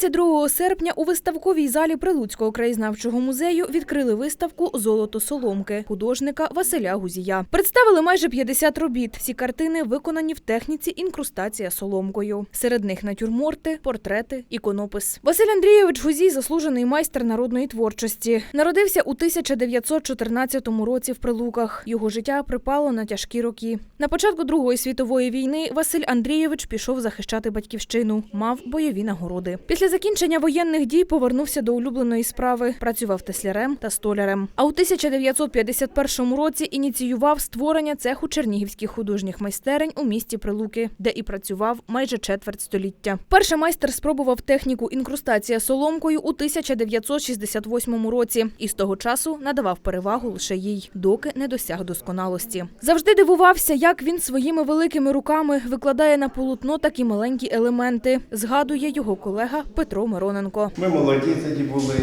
22 серпня у виставковій залі Прилуцького краєзнавчого музею відкрили виставку Золото соломки художника Василя Гузія. Представили майже 50 робіт. Всі картини виконані в техніці інкрустація соломкою. Серед них натюрморти, портрети, іконопис. Василь Андрійович Гузій заслужений майстер народної творчості. Народився у 1914 році в Прилуках. Його життя припало на тяжкі роки. На початку Другої світової війни Василь Андрійович пішов захищати батьківщину, мав бойові нагороди. Після закінчення воєнних дій повернувся до улюбленої справи, працював теслярем та столярем. А у 1951 році ініціював створення цеху чернігівських художніх майстерень у місті Прилуки, де і працював майже четверть століття. Перший майстер спробував техніку інкрустація соломкою у 1968 році і з того часу надавав перевагу лише їй, доки не досяг досконалості. Завжди дивувався, як він своїми великими руками викладає на полотно такі маленькі елементи. Згадує його колега Петро Мироненко. Ми молоді тоді були,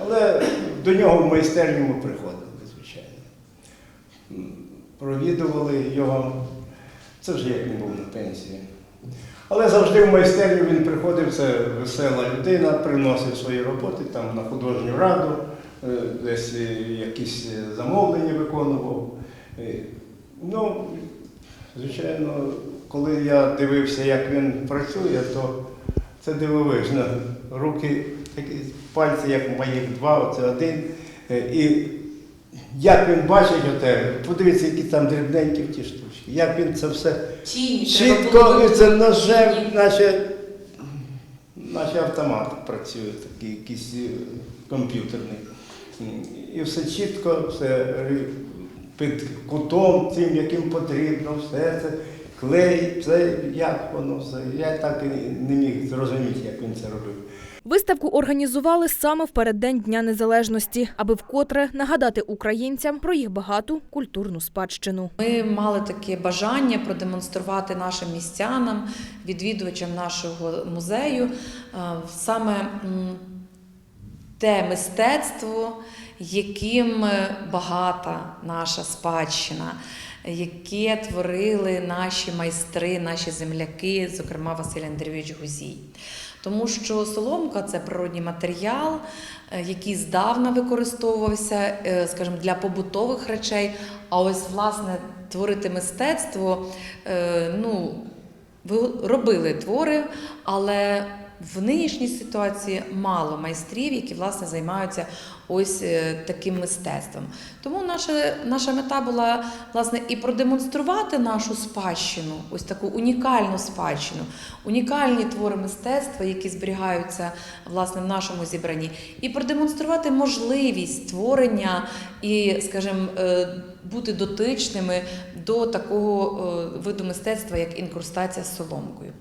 але до нього в майстерню ми приходили, звичайно. Провідували його. Це вже як він був на пенсії. Але завжди в майстерню він приходив, це весела людина, приносив свої роботи там на художню раду, е, десь е, якісь е, замовлення виконував. Ну, звичайно, коли я дивився, як він працює, то це дивовижно. Руки такі пальці, як моїх два, оце один. Е, І як він бачить оте, подивіться, які там дрібненькі ті штучки, як він це все чітко, і це ножем, наче, наче автомат працює, такий якийсь е, комп'ютерний. І все чітко, все під кутом тим, яким потрібно, все це клей, це як воно все. Я так і не міг зрозуміти, як він це робив. Виставку організували саме в переддень Дня Незалежності, аби вкотре нагадати українцям про їх багату культурну спадщину. Ми мали таке бажання продемонструвати нашим містянам, відвідувачам нашого музею е, саме те мистецтво, яким е, багата наша спадщина, яке творили наші майстри, наші земляки, зокрема Василь Андрійович Гузій. Тому що соломка це природній матеріал, е, який здавна використовувався, е, скажімо, для побутових речей. А ось власне творити мистецтво, е, ну, робили твори, але в нинішній ситуації мало майстрів, які власне займаються ось е, таким мистецтвом. Тому наша, наша мета була власне і продемонструвати нашу спадщину, ось таку унікальну спадщину, унікальні твори мистецтва, які зберігаються власне в нашому зібранні, і продемонструвати можливість створення і, скажімо, е, бути дотичними до такого е, виду мистецтва, як інкрустація з соломкою.